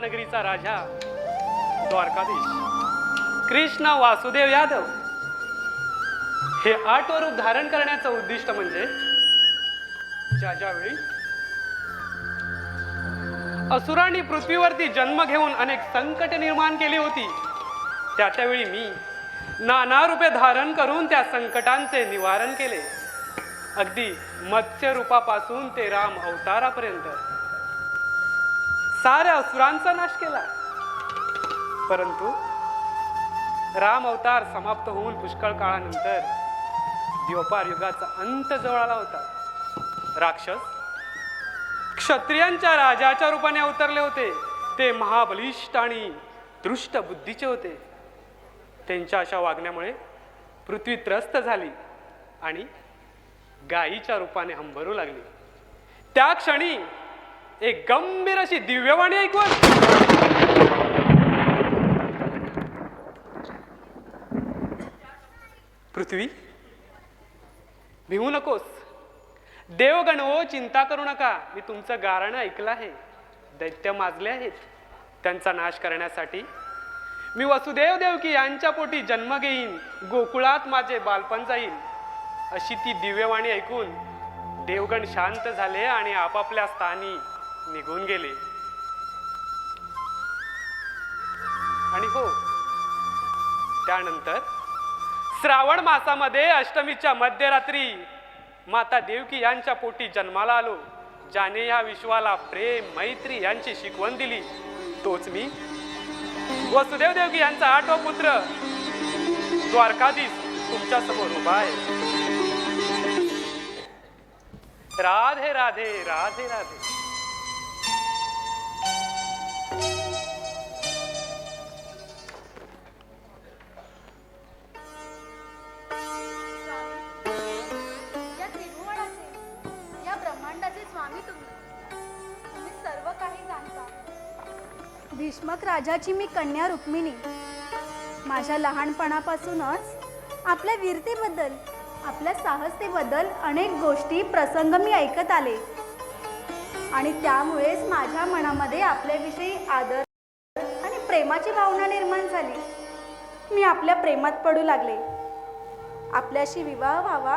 या नगरीचा राजा द्वारकाधीश. कृष्ण वासुदेव यादव हे आठ रूप धारण करण्याचं उद्दिष्ट म्हणजे ज्या ज्यावेळी असुरांनी पृथ्वीवरती जन्म घेऊन अनेक संकट निर्माण केली होती त्या त्यावेळी मी नाना रूपे धारण करून त्या संकटांचे निवारण केले. अगदी मत्स्य रूपापासून ते राम अवतारापर्यंत. साऱ्या असुरांचा नाश केला परंतु राम अवतार समाप्त होऊन पुष्कळ काळानंतर द्योपार युगाचा अंत जवळ आला होता. राक्षस क्षत्रियांच्या राजाच्या रूपाने अवतरले होते. ते महाबलिष्ठ आणि दृष्ट बुद्धीचे होते. त्यांच्या अशा वागण्यामुळे पृथ्वी त्रस्त झाली आणि गायीच्या रूपाने हंबरू लागली. त्या क्षणी एक गंभीर अशी दिव्यवाणी ऐकून. पृथ्वी भिवू नकोस. देवगण ओ चिंता करू नका. मी तुमचं गारणं ऐकलं आहे. दैत्य माजले आहेत. त्यांचा नाश करण्यासाठी मी वसुदेव देवकी यांच्या पोटी जन्म घेईन. गोकुळात माझे बालपण जाईल. अशी ती दिव्यवाणी ऐकून देवगण शांत झाले आणि आपापल्या स्थानी निघून गेले. आणि हो त्यानंतर श्रावण मासामध्ये अष्टमीच्या मध्यरात्री माता देवकी यांच्या पोटी जन्माला आलो ज्याने या विश्वाला प्रेम मैत्री यांची शिकवण दिली. तोच मी. वसुदेव देवकी यांचा आठवा पुत्र द्वारकाधीश तुमच्यासमोर उभा आहे. राधे राधे राधे राधे. राजाची मी कन्या रुक्मिणी. माझ्या लहानपणापासूनच आपल्या वीरतेबद्दल आपल्या साहसतेबद्दल अनेक गोष्टी प्रसंग मी ऐकत आले. आणि त्यामुळेच माझ्या मनामध्ये आपल्याविषयी आदर आणि प्रेमाची भावना निर्माण झाली. मी आपल्या प्रेमात पडू लागले. आपल्याशी विवाह व्हावा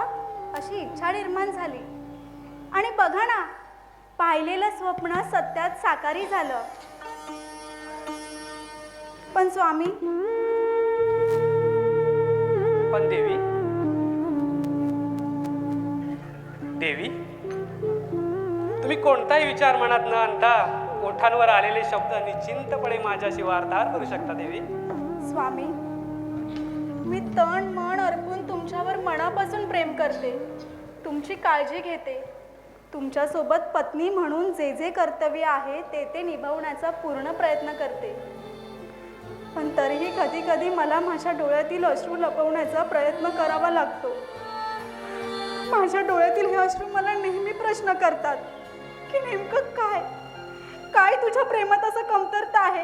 अशी इच्छा निर्माण झाली. आणि बघा ना पाहिलेलं स्वप्न सत्यात साकारी झालं. पण स्वामी. पण देवी. देवी तुम्ही कोणताही विचार मनात न आणता ओठांवर आलेले शब्द निश्चिंतपणे माझ्याशी वार्ताहर करू शकता देवी. स्वामी मी तण मन अर्पून तुमच्यावर मनापासून प्रेम करते. तुमची काळजी घेते. तुमच्यासोबत पत्नी म्हणून जे जे कर्तव्य आहे ते ते निभावण्याचा पूर्ण प्रयत्न करते. पण तरीही कधी कधी मला माझ्या डोळ्यातील अश्रू लपवण्याचा प्रयत्न करावा लागतो. माझ्या डोळ्यातील हे अश्रू मला नेहमी प्रश्न करतात की नेमकं काय? काय तुझ्या प्रेमात असं कमतरता आहे?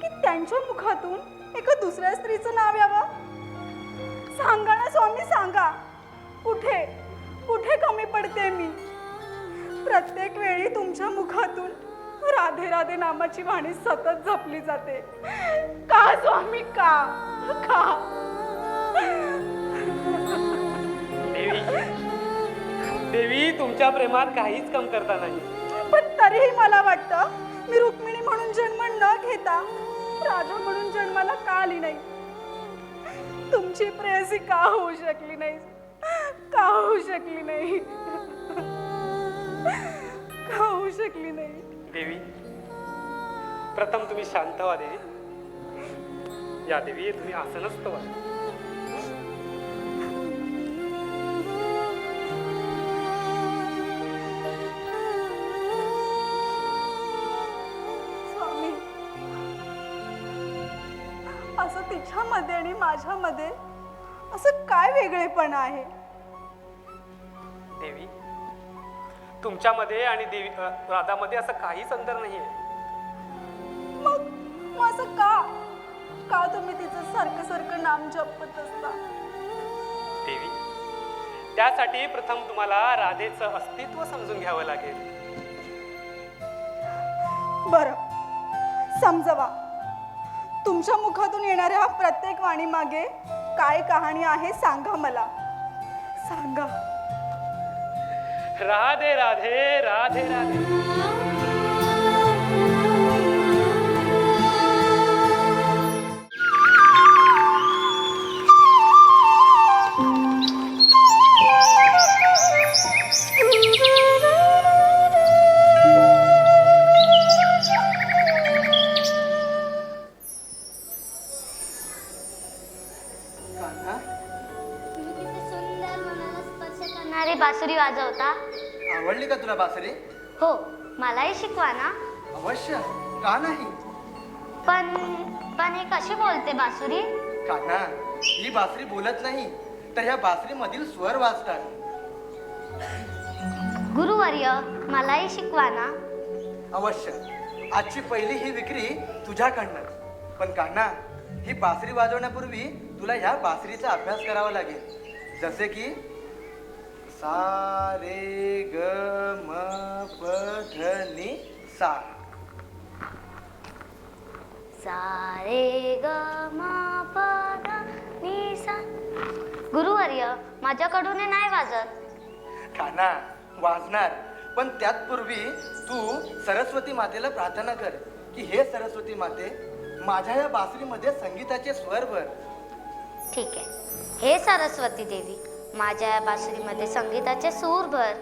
की त्यांच्या मुखातून एका दुसऱ्या स्त्रीचं नाव यावं? सांगा ना स्वामी सांगा. कुठे? कुठे कमी पडते मी? प्रत्येक वेळी तुमच्या मुखातून राधे राधे नामाची वाणी सतत जपली जाते. का स्वामी का? का? देवी देवी तुमच्या प्रेमात काहीच कमतरता नाही. पण तरीही मला वाटतं मी रुक्मिणी म्हणून जन्म न घेता राजा म्हणून जन्माला का आली नाही? तुमची प्रेयसी का होऊ शकली नाही? का होऊ शकली नाही? का होऊ शकली नाही? देवी। प्रथम तुम्ही शांत व्हा देवी। या देवी तुम्ही आसनस्थ व्हा। स्वामी असं तिच्यामध्ये आणि माझ्यामध्ये असं काय वेगळेपण आहे? देवी तुमच्यामध्ये आणि देवी राधामध्ये असं काहीच अंतर मग मग असं का? का तुम्ही तिचं सारखं सारखं नाम जपत असता? देवी त्यासाठी प्रथम तुम्हाला राधेचं अस्तित्व समजून घ्यावं लागेल. बरं. समजवा. तुमच्या मुखातून येणाऱ्या प्रत्येक वाणीमागे काय कहाणी आहे सांगा मला. सांगा. राधे राधे राधे राधे। बासुरी वाजवता. आवडली का तुला बासरी? हो मलाही शिकवा ना. अवश्य का नाही? पण पण हे कशी बोलते बासुरी? कान्हा ही बासरी बोलत नाही तर ह्या बासरी मधील स्वर वाजतात गुरुवर्य मलाही शिकवा ना. अवश्य. आजची पहिली ही विक्री तुझ्याकडनं. पण कान्हा ही बासरी वाजवण्यापूर्वी तुला ह्या बासरीचा अभ्यास करावा लागेल. जसे की सा रे ग म प ध नि सा। सारे ग म प ध नि सा। गुरुवर्य माझ्याकडून हे नाही वाजत. कान्हा वाजणार. पण त्यातपूर्वी तू सरस्वती मातेला प्रार्थना कर की हे सरस्वती माते माझ्या या बासरीमध्ये संगीताचे स्वर भर. ठीक आहे. हे सरस्वती देवी. माझ्या बासरीमध्ये संगीताचे सूर भर.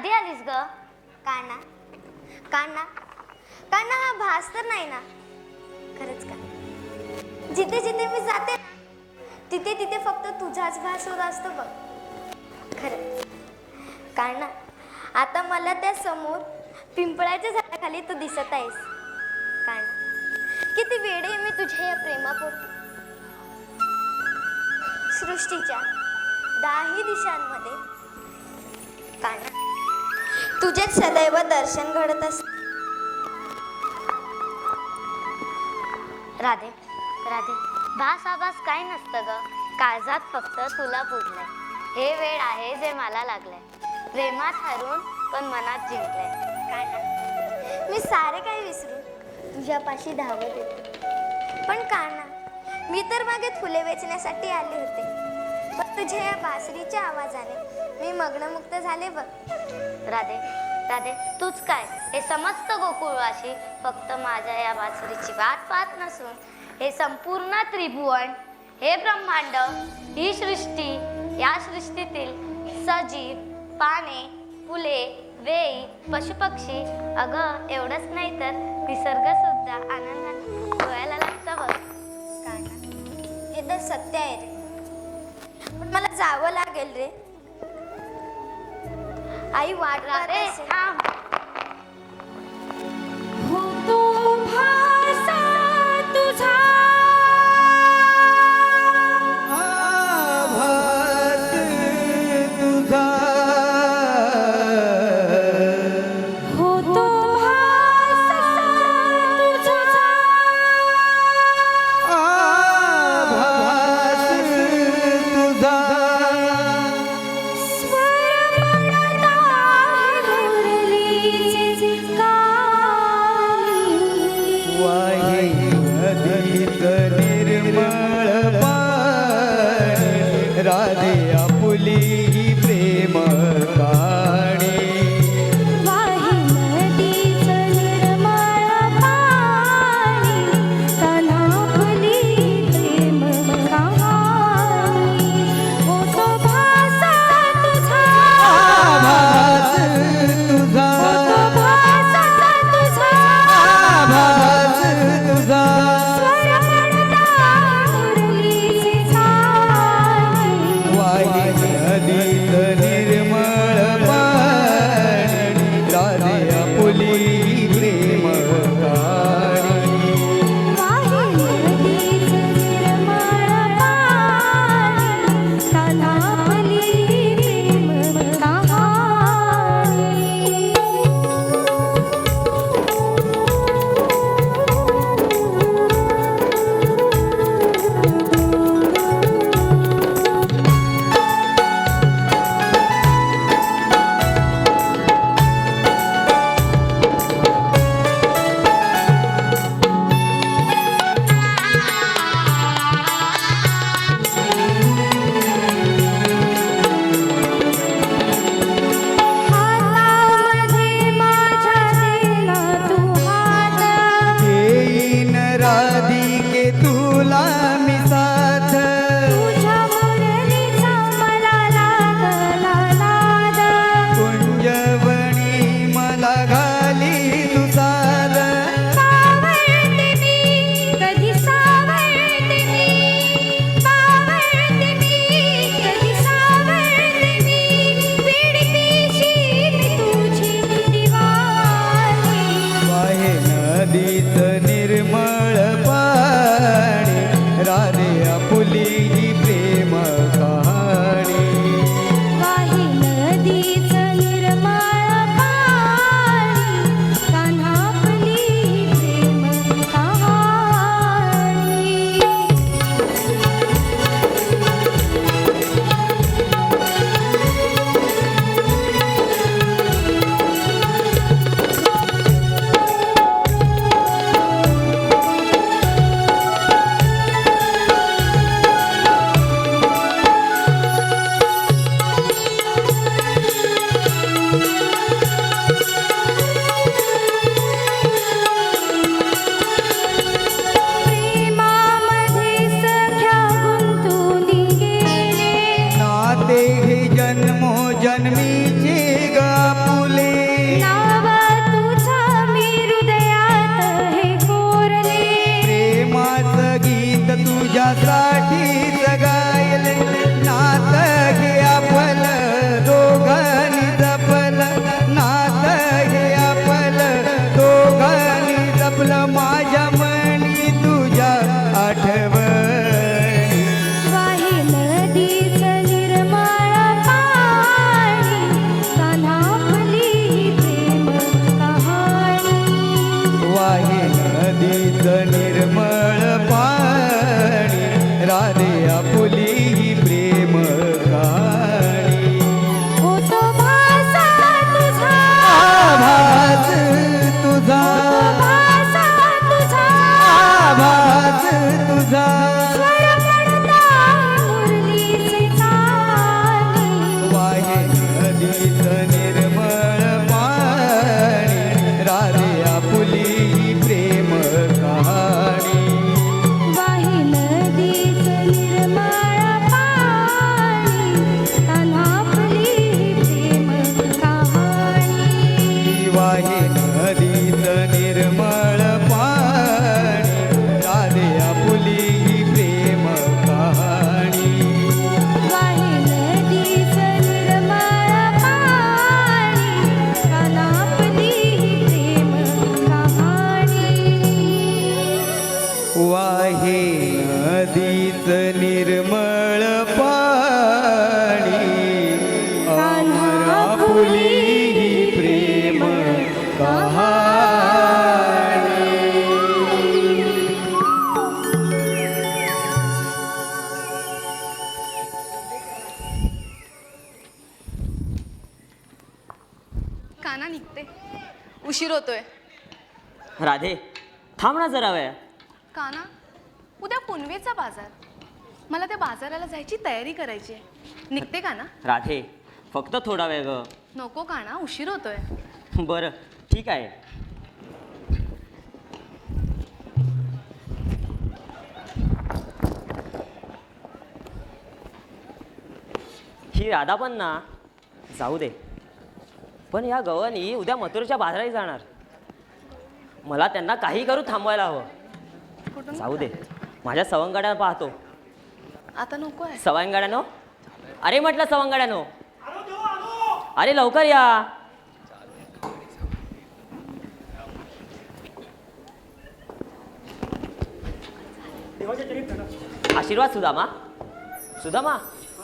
कधी आलीस ग? काना काना काना हा भास तर नाही ना? खरंच का? जिथे जिथे मी जाते तिथे तिथे फक्त तुझाच भास होत असतो बघ. खरंच कारण ना आता मला त्या समोर पिंपळाच्या झाडाखाली तू दिसत आहेस. काना किती वेळ आहे मी तुझ्या या प्रेमापोटी. सृष्टीच्या दाही दिशांमध्ये. काना तुझेच सदैव दर्शन घडत असते राधे राधे. भास आभास काय नसतं ग. काळजात फक्त तुला पुजलंय हे वेळ आहे जे मला लागलंय. प्रेमात हरून पण मनात जिंकलंय. काय ना? मी सारे काही विसरून तुझ्यापाशी धावत येते. पण का ना? मी तर मागे फुले वेचण्यासाठी आले होते. पण तुझ्या या बासरीच्या आवाजाने मी मग्नमुक्त झाले बघ. राधे राधे तूच काय? हे समस्त गोकुळवाशी फक्त माझ्या या बासरीची वाट पाहत नसून हे संपूर्ण त्रिभुवन हे ब्रह्मांड ही सृष्टी या सृष्टीतील सजीव पाने फुले वेई पशुपक्षी अगं एवढंच नाही तर निसर्ग सुद्धा आनंदाने डोळ्याला लागतं बघ. हे तर सत्य आहे रे. पण मला जावं लागेल रे. आई वाट रे होतो उशीर होतोय. राधे थांब ना जरा वेळ काना उद्या पुनवेचा बाजार. मला त्या बाजाराला जायची तयारी करायची आहे. निघते का ना? राधे फक्त थोडा वेळ ग. नको काना उशीर होतोय. बरं ठीक आहे. ही राधा पण ना जाऊ दे. पण या गवनी उद्या मथुरेच्या बाजारात जाणार. मला त्यांना काही करू थांबवायला हवं. जाऊ दे. माझ्या सवंगड्या पाहतो. आता नको आहे. सवंगड्यानो? अरे म्हटलं सवंगड्यानो. अरे लवकर या. आशीर्वाद सुदामा. सुदामा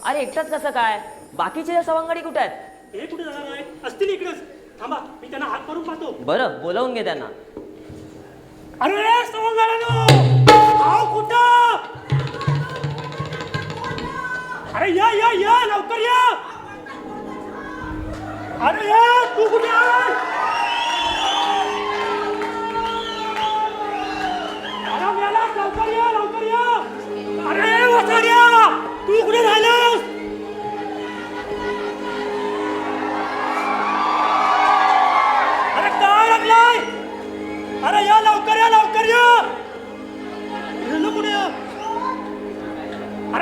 अरे एकटाच कसं काय? बाकीचे सवंगडी कुठे आहेत? हे कुठे जाणार? आहे असतील इकडेच. थांबा मी त्यांना हात मारून पाहतो. बरं बोलवून घे त्यांना. अरे कुठं? अरे या या या लवकर या. अरे या तू कुठे लवकर या लवकर या. अरे वसाड्या तू कुठे राहिलास?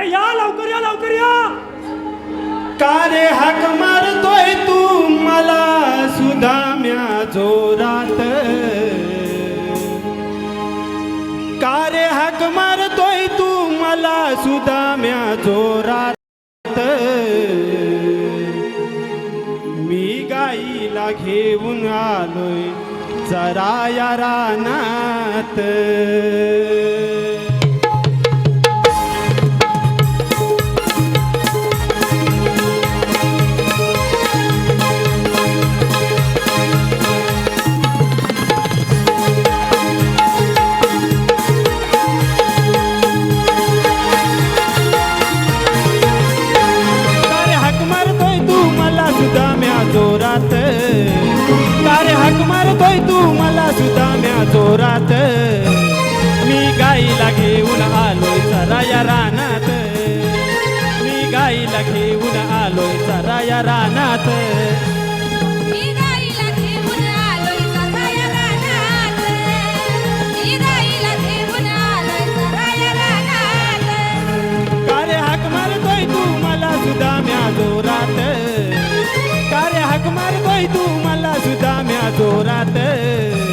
अरे या लवकर या लवकर या. का रे हाक मारतोय तू मला सुदाम्या जोरात. का रे हाक मारतोय तू मला सुदाम्या जोरात. मी गाईला घेऊन आलोय जरा या रानात. सराया रानात. कारे हाक मारतोय तू मला सुद्धा म्या जोरात. कारे हाक मारतोय तू मला सुद्धा म्या जोरात.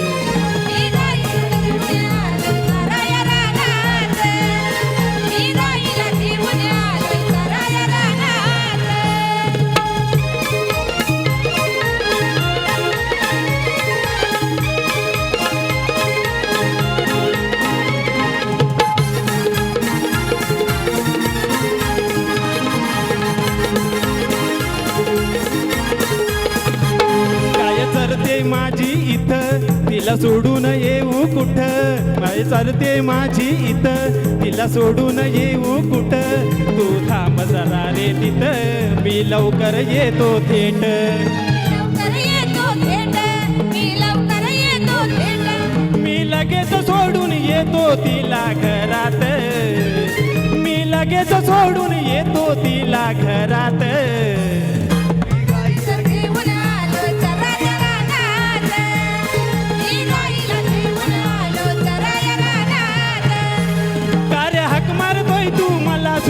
माझी इथं. तिला सोडून येऊ कुठं? काय चरते माझी इथं. तिला सोडून येऊ कुठं? तू थांब जरा रे तिथं. मी लवकर येतो थेट. लवकर येतो थेट. मी लवकर येतो थेट. मी लगेच सोडून येतो तिला घरात. मी लगेच सोडून येतो तिला घरात.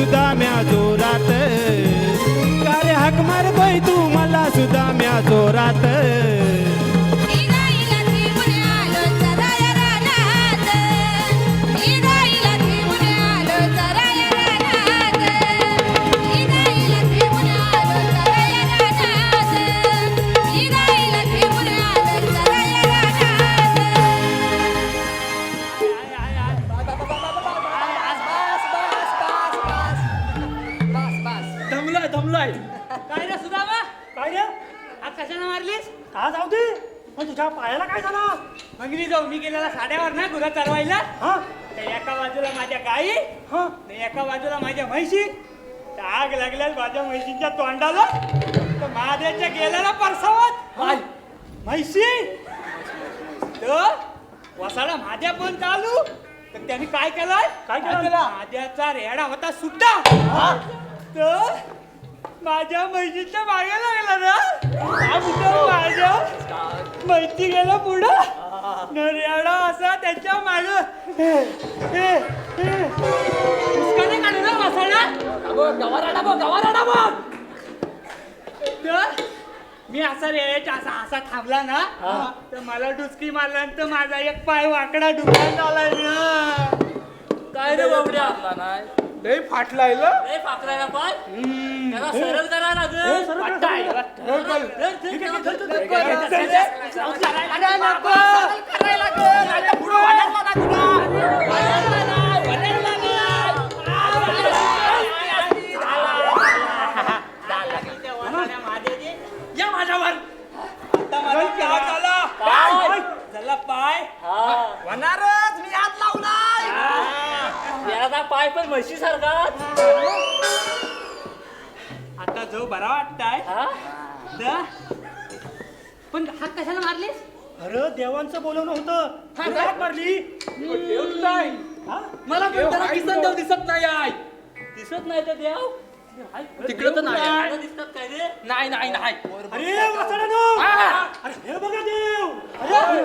सुद्धा म्या जोरात. कारे हाक मारतोय तू मला सुद्धा म्या जोरात? गुरा चरवायला हा? तर एका बाजूला माझ्या गाई हा? तर एका बाजूला माझ्या म्हैशी. तर आग लागल्यास माझ्या म्हैशीच्या तोंडाला तर महादेवच्या गेलेला परसावत. म्हैशी! तर वसाडा महाद्या पण चालू. तर त्यांनी काय केलं काय केलं? महाद्याचा रेडा होता सुट्टा तर माझ्या म्हैशीच्या मागे लागला ना. तर माझ्या म्हैशी गेलं पुढं नर्याडा असा त्याच्या माग. मुस्काने काढला वसाडा तर मी असा रेड्याच्या असा असा थांबला ना तर मला डुचकी मारल्यानंतर माझा एक पाय वाकडा डुबला झालाय ना काय रे बाबड्या? लय फाटलाय ल ए फाकरायला पाय त्याला सरळ करा लागेल या माझ्यावर झाला पाय झाला पाय होणारच मी हात लावलाय त्याला पाय पण म्हशी सारखा आता जो बरा वाटताय. द- पण हात कशाला मारलीस? अरे देवांचं बोलवणं होतं. तू का? मारली? मला पण त्याला किसन देव. दिसत नाही आहे. दिसत नाही तर देव? तिकडे तर नाही. दिसतात काय रे? नाही नाही नाही. अरे! अरे हे बघा देव. अरे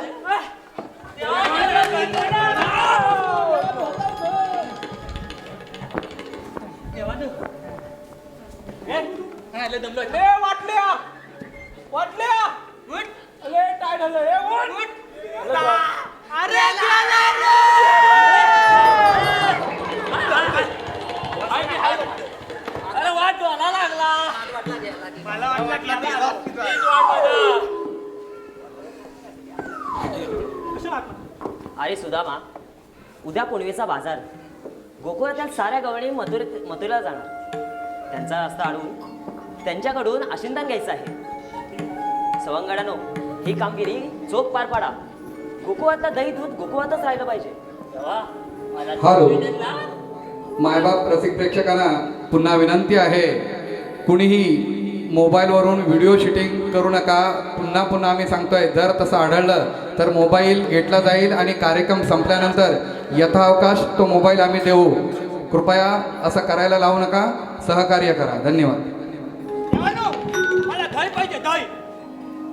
वाटल्या. वाटल्या. अरे काय झालं. हे उठ. अरे अरे वाट लागला. मला मारली? अरे सुदामा उद्या पुणवेचा बाजार. गोकुळातील साऱ्या गवळी मथुरेत मथुरेला जाणार. त्यांचा रस्ता अडवून त्यांच्याकडून आशिंदान घ्यायचं आहे. सवंगडानो ही कामगिरी चोख पार पाडा. गोकुळातलं दही दूध गोकुळातच राहिलं पाहिजे. हॅलो. मायबाप रसिक प्रेक्षकांना पुन्हा विनंती आहे. कुणीही मोबाईलवरून व्हिडिओ शूटिंग करू नका. पुन्हा पुन्हा आम्ही सांगतोय जर तसं आढळलं तर मोबाईल घेतला जाईल आणि कार्यक्रम संपल्यानंतर यथावकाश तो मोबाईल आम्ही देऊ. कृपया असं करायला लावू नका. सहकार्य करा. धन्यवाद.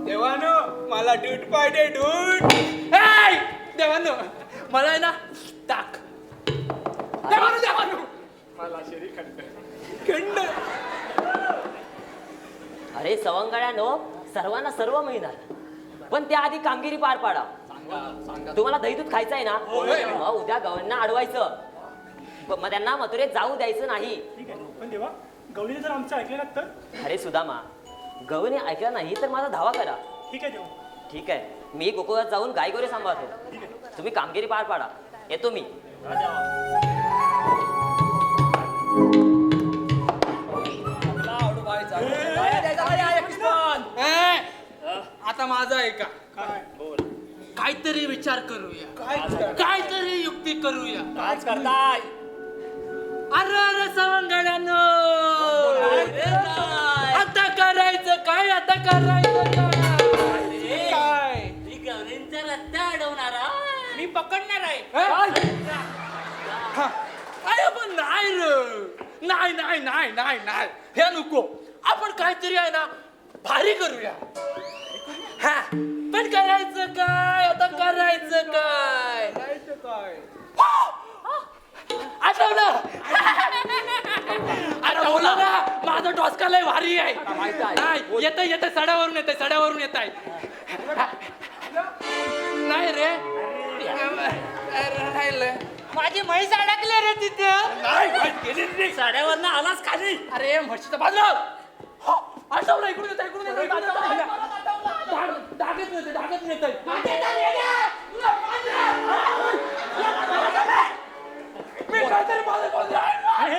देवानो मला दही पाहिजे दही देवानो मला आहे ना ताक. देवानो देवानो. मला शरीर खंड. खंड. अरे सवंगड्यानो सर्वांना सर्व मिळणार. पण त्याआधी कामगिरी पार पाडा. तुम्हाला दही दूध खायचं आहे ना मग उद्या गवांना अडवायचं. मग त्यांना मथुरेत जाऊ द्यायचं नाही. ठीक आहे पण देवा गवळीने जर आमचं ऐकलं ना तर? अरे सुदामा गवने ऐकलं नाही तर माझा धावा करा. ठीक आहे देवा. ठीक आहे. मी गोकुळात जाऊन गायगोरे सांभाळतो. तुम्ही कामगिरी पार पाडा. येतो मी. आता माझा आहे का? काहीतरी विचार करूया. काहीतरी युक्ती करूया. काय करताय? अरे अरे सवंगड्यानो! आता करायचं काय? आता करायचं काय? काय? रस्ता अडवणारा मी पकडणार आहे. हा. अरे पण नाही रे. नाही नाही नाही नाही नाही. हे नको. आपण काहीतरी आहे ना भारी करूया. हा पण करायचं काय? आता करायचं काय? काय? आठवलं. आठवलं ना? माझं डोसका लय भारी आहे. येत येत सड्यावरून येत सड्यावरून येत आहे नाही रे. राहिलं माझी म्हैस अडकले रे तिथे. नाही साड्यावरनं आलाच खाली. अरे म्हशीचं बाजलं हो, आठवलं इकडून येत इकडून येत डागत येते डागत येत मी काहीतरी माझं बोलतोय.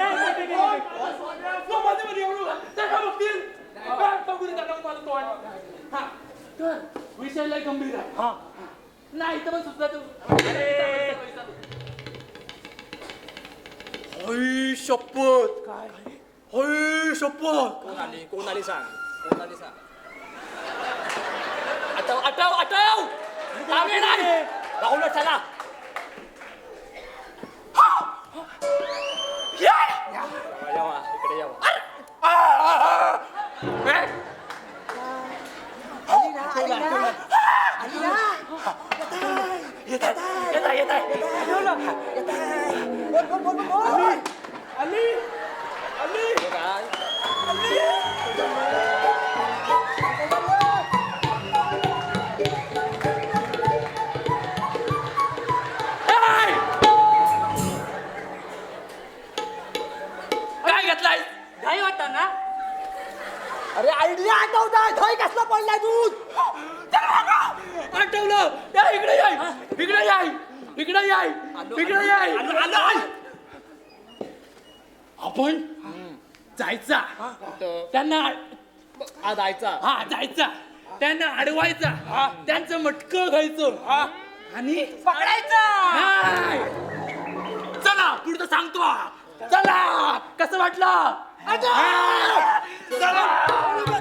तो मध्ये मध्ये एवढं, त्या का बघतील? बघ, दे. हा. तर गंभीर आहे. हा. नाही तर सुद्धा तू होय शपथ. काय? होय शपथ कोण आली कोण आली सांग कोण आली सांग आठव आठव आठव आम्ही नाही राहुल चला यावा इकडे यावा येत आहे येत आहे काय घेतलाय? नाही वाटत ना? अरे आयडिया आठवता धय कसला पडलाय दूध आठवलं. या इकडे याय इकडे याय इकडे याय इकडे याय आपण जायचा. त्यांना हा जायचा. हा जायचा. त्यांना अडवायचा. त्यांचं मटकं घ्यायचं. आणि पकडायचा. चला पुढचं सांगतो. चला कसं वाटलं? हा. चला.